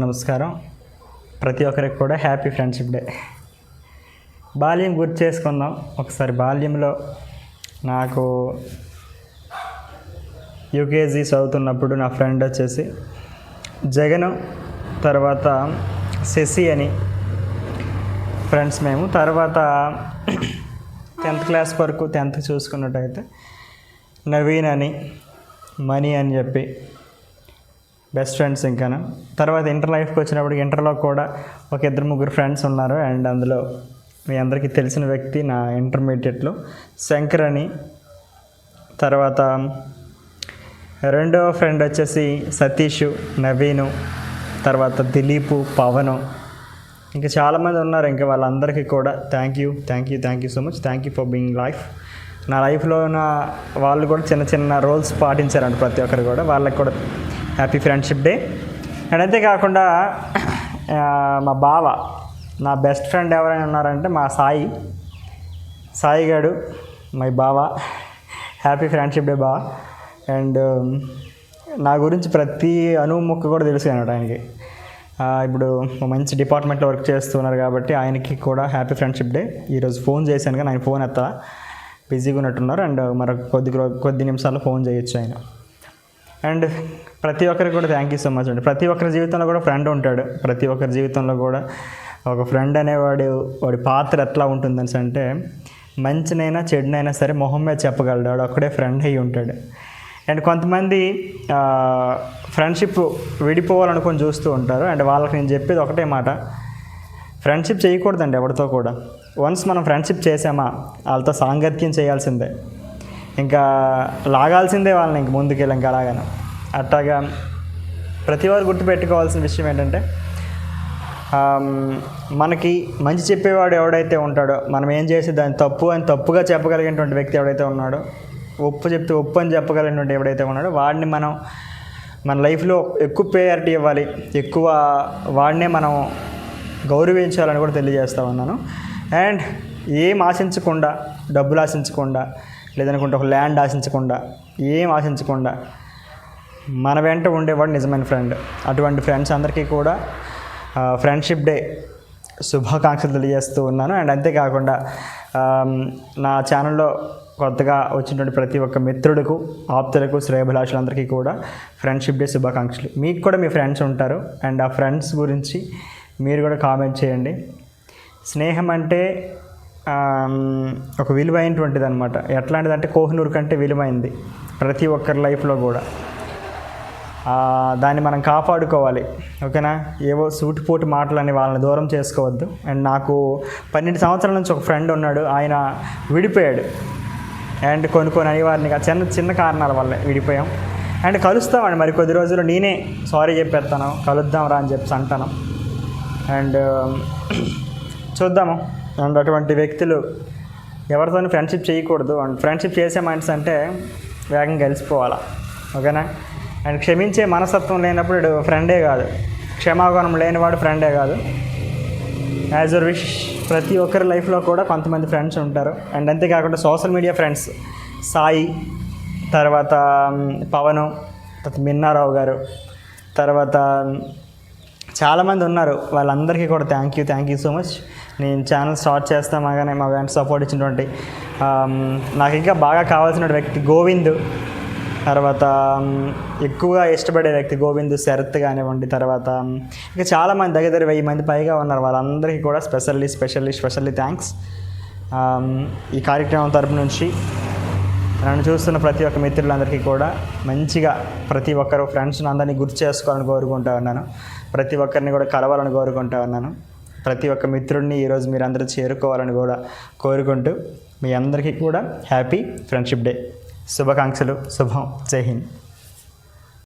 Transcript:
నమస్కారం. ప్రతి ఒక్కరికి కూడా హ్యాపీ ఫ్రెండ్షిప్ డే. బాల్యం గుర్తు చేసుకుందాం. ఒకసారి బాల్యంలో నాకు యూకేజీ చదువుతున్నప్పుడు నా ఫ్రెండ్ వచ్చేసి జగను తర్వాత శశి అని ఫ్రెండ్స్ మేము. తర్వాత టెన్త్ క్లాస్ వరకు టెన్త్ చూసుకున్నట్టయితే నవీన్ అని మనీ అని చెప్పి బెస్ట్ ఫ్రెండ్స్ ఇంకాను? తర్వాత ఇంటర్ లైఫ్కి వచ్చినప్పుడు ఇంటర్లో కూడా ఒక ఇద్దరు ముగ్గురు ఫ్రెండ్స్ ఉన్నారు. అండ్ అందులో మీ అందరికీ తెలిసిన వ్యక్తి నా ఇంటర్మీడియట్లో శంకర్ అని తర్వాత రెండో ఫ్రెండ్ వచ్చేసి సతీష్ నవీను తర్వాత దిలీపు పవను. ఇంకా చాలామంది ఉన్నారు. ఇంకా వాళ్ళందరికీ కూడా thank you thank you thank you so much thank you for being life నా లైఫ్లో ఉన్న వాళ్ళు కూడా చిన్న చిన్న రోల్స్ పాటించారంట ప్రతి ఒక్కరు కూడా. వాళ్ళకి కూడా హ్యాపీ ఫ్రెండ్షిప్ డే అండ్ అంతేకాకుండా మా బావ నా బెస్ట్ ఫ్రెండ్ ఎవరైనా ఉన్నారంటే మా సాయి. సాయి గారు మై బావ. హ్యాపీ ఫ్రెండ్షిప్ డే బావ. అండ్ um, నా గురించి ప్రతి అణువు ముక్క కూడా తెలుసు అనమాట ఆయనకి. ఇప్పుడు మంచి డిపార్ట్మెంట్లో వర్క్ చేస్తున్నారు కాబట్టి ఆయనకి కూడా హ్యాపీ ఫ్రెండ్షిప్ డే ఈరోజు ఫోన్ చేశాను కానీ ఆయన ఫోన్ ఎత్తా బిజీగా ఉన్నట్టున్నారు. అండ్ మరొక కొద్ది కొద్ది నిమిషాల్లో ఫోన్ చేయొచ్చు ఆయన. అండ్ ప్రతి ఒక్కరికి కూడా థ్యాంక్ యూ సో మచ్ అండి. ప్రతి ఒక్కరి జీవితంలో కూడా ఫ్రెండ్ ఉంటాడు. ప్రతి ఒక్కరి జీవితంలో కూడా ఒక ఫ్రెండ్ అనేవాడు వాడి పాత్ర ఎట్లా ఉంటుందని అంటే మంచినైనా చెడునైనా సరే మొహం మీద చెప్పగలడు. వాడు ఒక్కడే ఫ్రెండ్ అయ్యి ఉంటాడు. అండ్ కొంతమంది ఫ్రెండ్షిప్ విడిపోవాలనుకొని చూస్తూ ఉంటారు. అండ్ వాళ్ళకి నేను చెప్పేది ఒకటే మాట. ఫ్రెండ్షిప్ చేయకూడదండి ఎవరితో కూడా. వన్స్ మనం ఫ్రెండ్షిప్ చేసామా వాళ్ళతో సాంగత్యం చేయాల్సిందే. ఇంకా లాగాల్సిందే వాళ్ళని ఇంక ముందుకెళ్ళి ఇంకా అలాగను. అట్టాగా ప్రతి వారు గుర్తుపెట్టుకోవాల్సిన విషయం ఏంటంటే మనకి మంచి చెప్పేవాడు ఎవడైతే ఉంటాడో మనం ఏం చేసి దాన్ని తప్పు అని తప్పుగా చెప్పగలిగినటువంటి వ్యక్తి ఎవడైతే ఉన్నాడో ఒప్పు చెప్తే ఒప్పు అని చెప్పగలిగినటువంటి ఎవడైతే ఉన్నాడో వాడిని మనం మన లైఫ్లో ఎక్కువ ప్రయారిటీ ఇవ్వాలి ఎక్కువ వాడినే మనం గౌరవించాలని కూడా తెలియజేస్తా ఉన్నాను. అండ్ ఏం ఆశించకుండా డబ్బులు ఆశించకుండా లేదనుకుంటే ఒక ల్యాండ్ ఆశించకుండా ఏం ఆశించకుండా మన వెంట ఉండేవాడు నిజమైన ఫ్రెండ్ అటువంటి ఫ్రెండ్స్ అందరికీ కూడా ఫ్రెండ్షిప్ డే శుభాకాంక్షలు తెలియజేస్తూ ఉన్నాను. అండ్ అంతేకాకుండా నా ఛానల్లో కొత్తగా వచ్చినటువంటి ప్రతి ఒక్క మిత్రుడికు ఆప్తులకు శ్రేయభిలాషులందరికీ కూడా ఫ్రెండ్షిప్ డే శుభాకాంక్షలు. మీకు కూడా మీ ఫ్రెండ్స్ ఉంటారు. అండ్ ఆ ఫ్రెండ్స్ గురించి మీరు కూడా కామెంట్ చేయండి. స్నేహం అంటే ఒక విలువైనటువంటిది అనమాట ఎట్లాంటిదంటే కోహినూర్ కంటే విలువైంది ప్రతి ఒక్కరి లైఫ్లో కూడా. దాన్ని మనం కాపాడుకోవాలి. ఓకేనా? ఏవో సూటిపోటు మాటలని వాళ్ళని దూరం చేసుకోవద్దు. అండ్ నాకు పన్నెండు సంవత్సరాల నుంచి ఒక ఫ్రెండ్ ఉన్నాడు. ఆయన విడిపోయాడు. అండ్ కొన్ని కొన్ని అనివార్యంగా చిన్న చిన్న కారణాల వల్లే విడిపోయాం. అండ్ కలుస్తామండి మరి కొద్ది రోజుల్లో నేనే సారీ చెప్పేస్తాను. కలుద్దాం రా అని చెప్పి అంటాను. అండ్ చూద్దాము. అండ్ అటువంటి వ్యక్తులు ఎవరితోనూ ఫ్రెండ్షిప్ చేయకూడదు. అండ్ ఫ్రెండ్షిప్ చేసే మనిషి అంటే వేగంగా కలిసిపోవాలా ఓకేనా? అండ్ క్షమించే మనస్తత్వం లేనప్పుడు ఫ్రెండే కాదు. క్షమాగుణం లేనివాడు ఫ్రెండే కాదు. యాజ్ అ విష్ ప్రతి ఒక్కరి లైఫ్లో కూడా కొంతమంది ఫ్రెండ్స్ ఉంటారు. అండ్ అంతేకాకుండా సోషల్ మీడియా ఫ్రెండ్స్ సాయి తర్వాత పవన్ పవను తర్వాత మిన్నారావు గారు తర్వాత చాలామంది ఉన్నారు. వాళ్ళందరికీ కూడా thank you thank you so much. నేను ఛానల్ స్టార్ట్ చేస్తామాగానే మా వెంట సపోర్ట్ ఇచ్చినటువంటి నాకు ఇంకా బాగా కావాల్సిన వ్యక్తి గోవింద్. తర్వాత ఎక్కువగా ఇష్టపడే వ్యక్తి గోవింద్ శరత్ కానివ్వండి తర్వాత ఇంకా చాలామంది దగ్గర దగ్గర వెయ్యి మంది పైగా ఉన్నారు. వాళ్ళందరికీ కూడా స్పెషల్లీ స్పెషల్లీ స్పెషల్లీ థ్యాంక్స్ ఈ కార్యక్రమం తరపు నుంచి నన్ను చూస్తున్న ప్రతి ఒక్క మిత్రులందరికీ కూడా మంచిగా ప్రతి ఒక్కరు ఫ్రెండ్స్ని అందరినీ గుర్తు చేసుకోవాలని కోరుకుంటా ఉన్నాను. ప్రతి ఒక్కరిని కూడా కలవాలని కోరుకుంటా ఉన్నాను. ప్రతి ఒక్క మిత్రుడిని ఈరోజు మీరు అందరూ చేరుకోవాలని కూడా కోరుకుంటూ మీ అందరికీ కూడా హ్యాపీ ఫ్రెండ్షిప్ డే. శుభాకాంక్షలు. శుభం. జై హింద్.